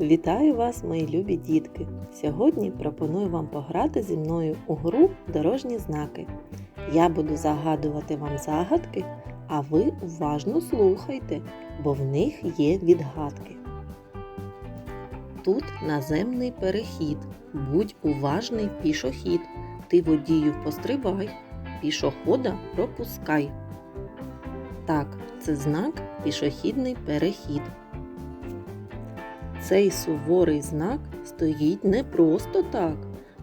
Вітаю вас, мої любі дітки! Сьогодні пропоную вам пограти зі мною у гру Дорожні знаки. Я буду загадувати вам загадки, а ви уважно слухайте, бо в них є відгадки. Тут наземний перехід. Будь уважний пішохід. Ти водію постривай, пішохода пропускай. Так, це знак пішохідний перехід. Цей суворий знак стоїть не просто так.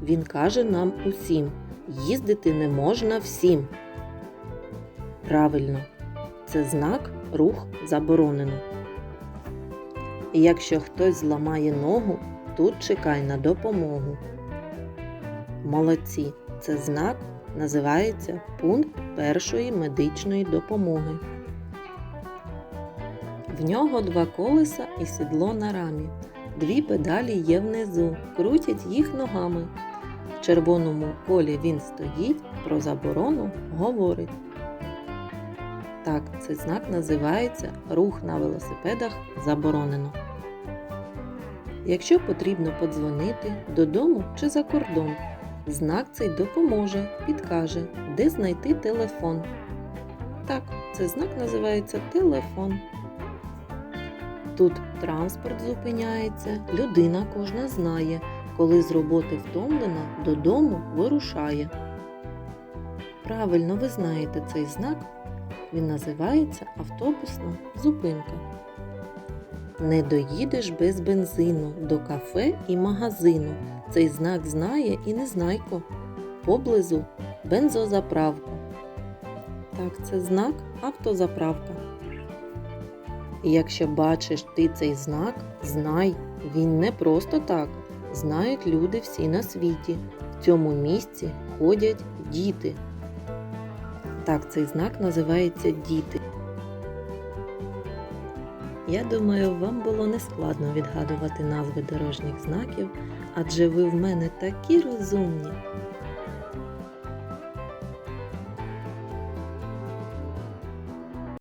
Він каже нам усім: їздити не можна всім. Правильно, це знак рух заборонено. І якщо хтось зламає ногу, тут чекай на допомогу. Молодці, це знак називається пункт першої медичної допомоги. В нього два колеса і сідло на рамі. Дві педалі є внизу, крутять їх ногами. В червоному колі він стоїть, про заборону говорить. Так, цей знак називається рух на велосипедах заборонено. Якщо потрібно подзвонити додому чи за кордон, знак цей допоможе, підкаже, де знайти телефон. Так, цей знак називається телефон. Тут транспорт зупиняється, людина кожна знає, коли з роботи втомлена, додому вирушає. Правильно ви знаєте цей знак, він називається автобусна зупинка. Не доїдеш без бензину до кафе і магазину. Цей знак знає і незнайко. Поблизу бензозаправка. Так, це знак автозаправка. І якщо бачиш ти цей знак, знай, він не просто так. Знають люди всі на світі. В цьому місці ходять діти. Так, цей знак називається діти. Я думаю, вам було нескладно відгадувати назви дорожніх знаків, адже ви в мене такі розумні.